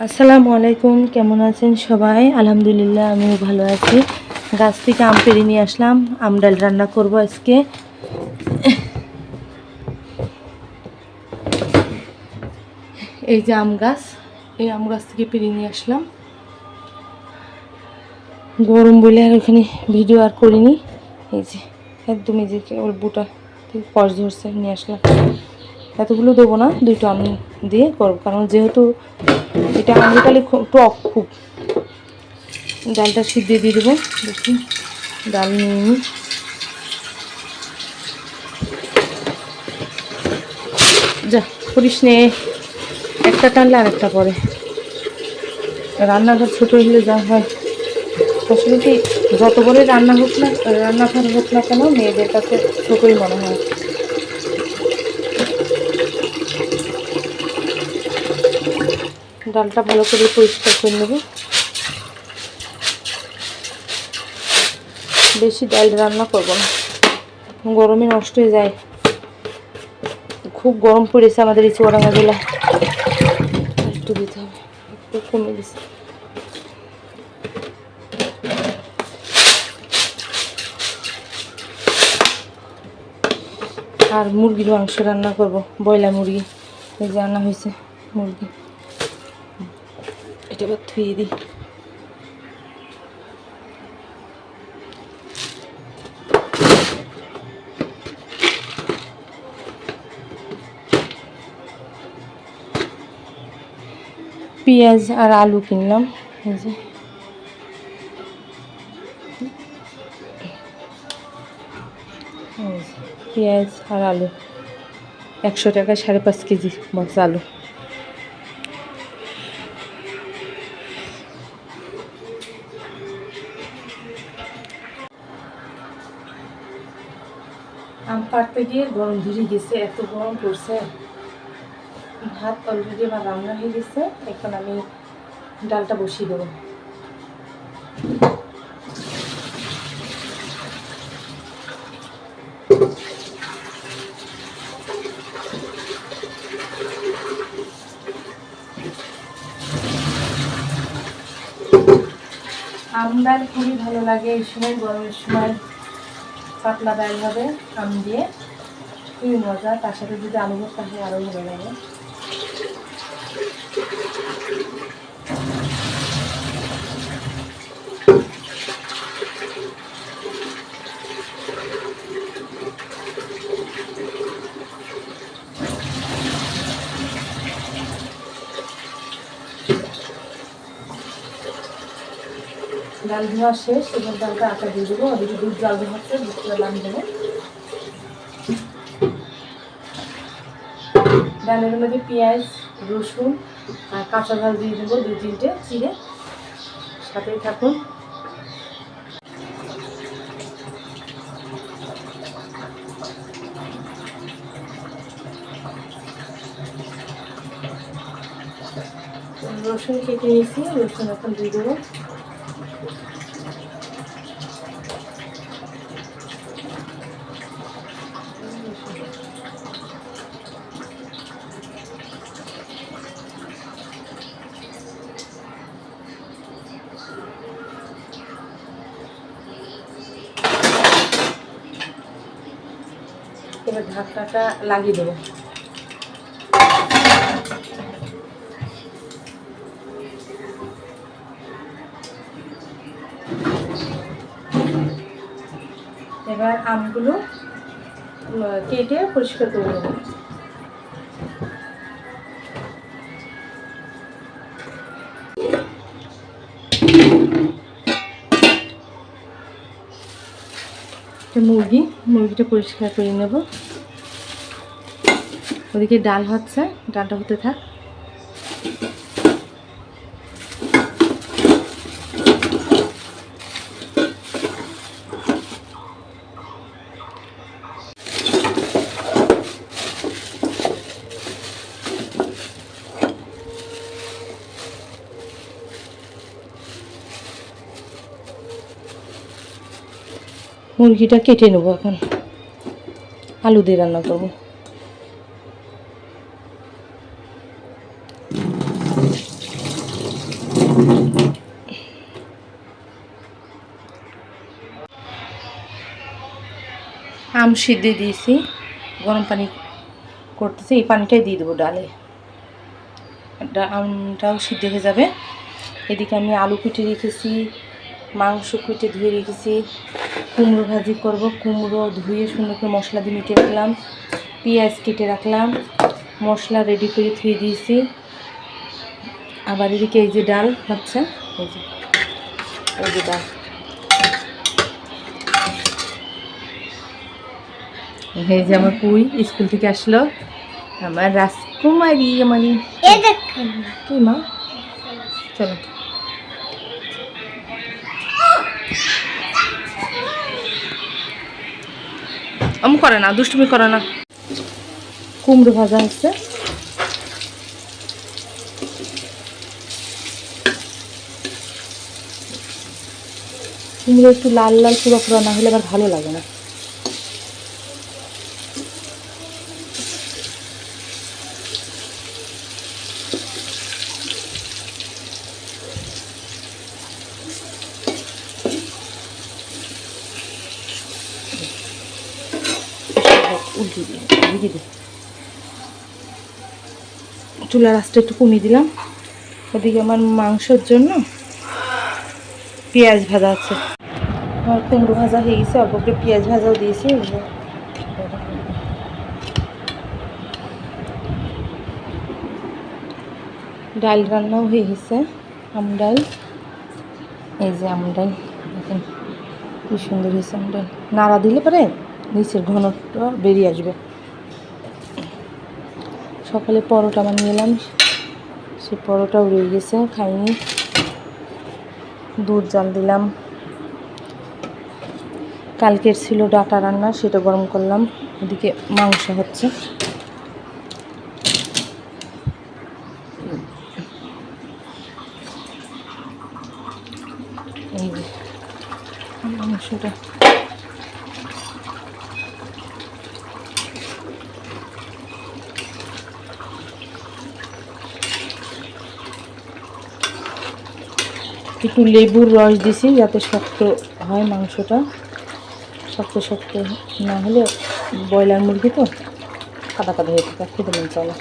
আসসালামু আলাইকুম, কেমন আছেন সবাই? আলহামদুলিল্লাহ, আমিও ভালো আছি। গাছ থেকে আম পেড়ে নিয়ে আসলাম, আম ডাল রান্না করব আজকে। এই যে আম গাছ, এই আম গাছ থেকে পেড়ে নিয়ে আসলাম। গরম বলে আর ওখানে ভিডিও আর করিনি। এই যে, একদম এই যে ওর বুটা থেকে ধরছে, নিয়ে আসলাম। এতগুলো দেবো না দুটো আমি দিয়ে করব। কারণ যেহেতু এটা খুব টক খুব। ডালটা সিদ্ধ দিয়ে দেবো, দেখি। ডাল নিয়ে যা, করিস নে। একটা টানলে আর একটা পরে। রান্নাঘর ছোটো হলে যা হয়। আসলে কি, যত বড় রান্না হোক না, রান্নাঘর হোক না কেন, মেয়েদের কাছে ছোটোই মনে হয়। ডালটা ভালো করে পরিষ্কার করে নেব। বেশি ডাল রান্না করব না। গরমে নষ্ট হয়ে যায়। খুব গরম পড়েছে আমাদের এই চৌরাঙ্গা একটু দিতে হবে, একটু কমে গেছে। আর মুরগির মাংস রান্না করব, ব্রয়লার মুরগি, এই যে রান্না হয়েছে মুরগি। এবার ধুয়ে দিই পেঁয়াজ আর আলু কিনলাম যে। পেঁয়াজ আর আলু। একশো টাকা সাড়ে পাঁচ কেজি বক্স আলু। আম পাড়তে গিয়ে গরম ধরে গেছে, এত গরম পড়ছে। ভাত অলরেডি আমার রান্না হয়ে গেছে, এখন আমি ডালটা বসিয়ে দেবো। আম ডাল খুবই ভালো লাগে, এই সময় গরমের সময়। পাতলা ডাল হবে, আম দিয়ে। খুবই মজা, তার সাথে যদি আলু ভর্তা হয় আরও ভালো লাগে। ডাল ধোয়া শেষ, এবার ডালটা আটা দিয়ে দেবো। ওদিকে দুধ জাল দেওয়া হচ্ছে দুধটা নাম দেবো। ডালের মধ্যে পেঁয়াজ, রসুন আর কাঁচা ঝাল দিয়ে দেবো দুই তিনটে চিড়ে। সাথেই থাকুন। রসুন কেটে নিয়েছি, রসুন এখন দিয়ে দেবো। এবার ঢাকনাটা লাগিয়ে দেবো। এবার আমগুলো কেটে পরিষ্কার করে নেব। মুরগি, মুরগিটা পরিষ্কার করে নেব। ওদিকে ডাল হচ্ছে ডালটা হতে থাক। মুরগিটা কেটে নেব এখন। আলু দিয়ে রান্না করব। আম সিদ্ধ দিয়েছি, গরম পানি করতেছি, এই পানিটাই দিয়ে দেবো ডালে। আমটাও সিদ্ধ হয়ে যাবে। এদিকে আমি আলু কুটে রেখেছি, মাংস কুটে ধুয়ে রেখেছি। কুমড়ো ভাজি করব, কুমড়ো ধুয়ে সুন্দর করে মশলা দিয়ে মিটে রাখলাম, পেঁয়াজ কেটে রাখলাম, মশলা রেডি করে ধুয়ে দিয়েছি। আবার এদিকে এই যে ডাল হচ্ছে, এই যে এই যে ডাল। এই যে আমার পুই স্কুল থেকে আসলো। আমার রাজকুমারী আমার কি মা। চলো। আমি করে না দুষ্টুমি করে না। কুমড়ো ভাজা হচ্ছে কুমড়ো একটু লাল লাল পুরো পুরো না হলে আবার ভালো লাগে না। চুলার আঁচটা একটু কমিয়ে দিলাম। ওদিকে আমার মাংসর জন্য পেঁয়াজ ভাজা আছে। আমার কুমড়ো ভাজা হয়ে গেছে, অল্প পেঁয়াজ ভাজাও দিয়েছি এই যে। ডাল রান্নাও হয়ে গেছে, আম ডাল এই যে আম ডাল দেখেন কি সুন্দর হয়েছে আম ডাল নাড়া দিলে পরে নিচের ঘনটা বেরিয়ে আসবে। সকালে পরোটা বানিয়ে এলাম সে পরোটাও রয়ে গেছে, খাইনি। দুধ জাল দিলাম। কালকের ছিল ডাটা রান্না, সেটা গরম করলাম ওদিকে মাংস হচ্ছে এই যে মাংসটা একটু লেবুর রস দিছি যাতে শক্ত হয় মাংসটা। শক্ত শক্ত না হলে ব্রয়লার মুরগি তো কাদা কাদা হয়ে থাকে খেতে মন না।